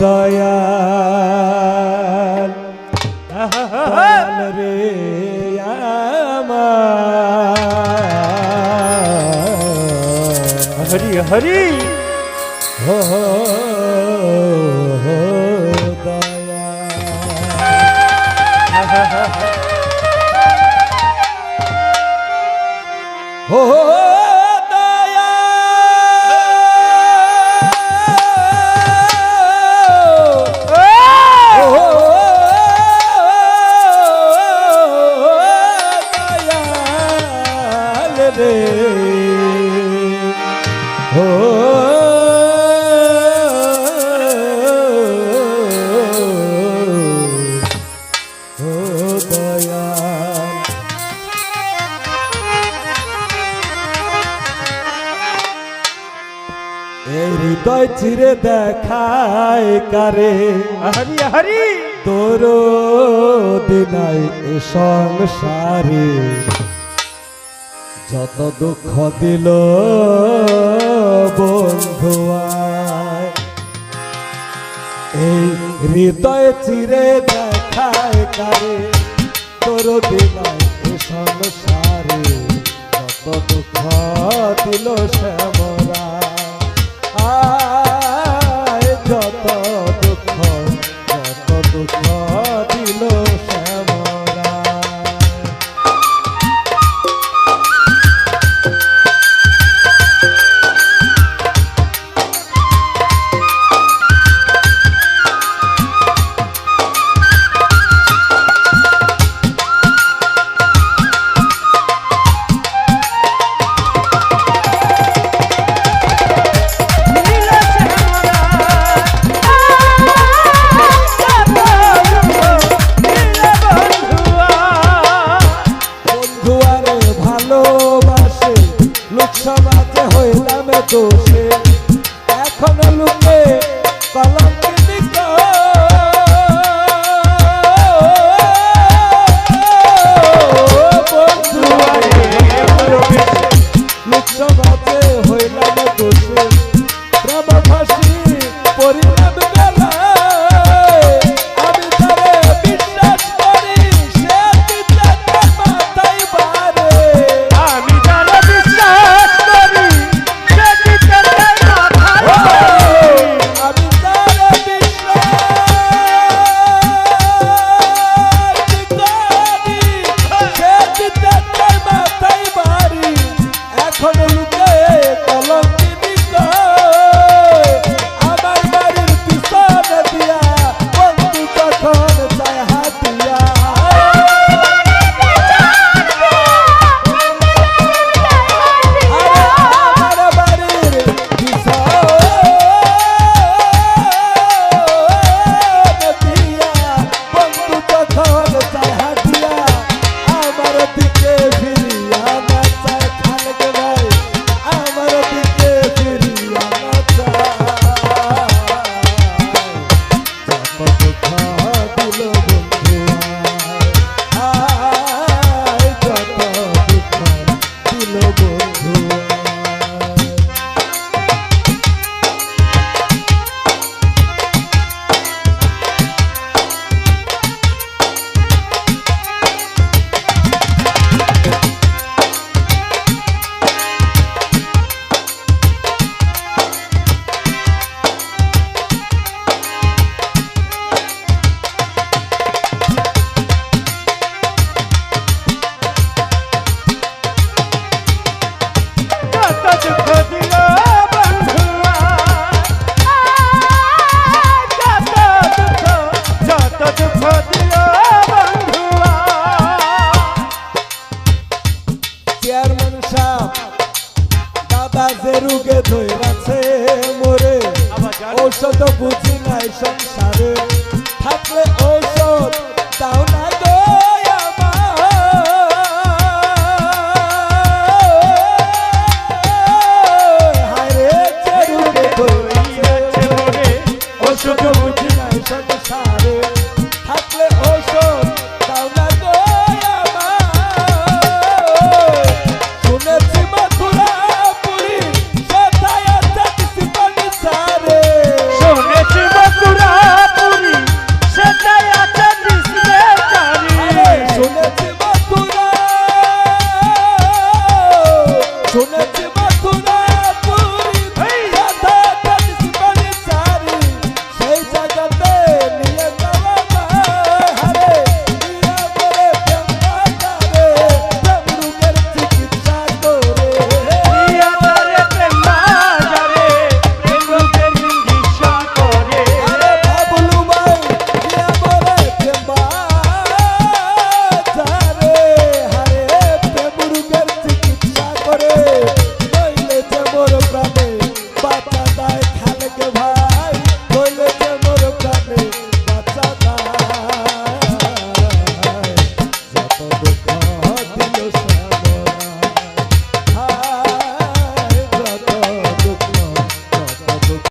দয়াল। হ্যাঁ। রে হরি হরি। হো দয়াল। হো। এই হৃদয় চিরে দেখায় কারে? হরি হরি তোর দিনাই সংসারে। যত দুঃখ দিল বন্ধু এই হৃদয় চিরে দেখায় কারে? তোর দিনাই সংসারে। যত দুঃখ দিল শ্যামরা Ah চেয়ারম্যান সাহেব দাদা যে রুগে ধরাছে মোরে ঔষধ বুঝি নাই সংসারে। থাকলে ঔষধ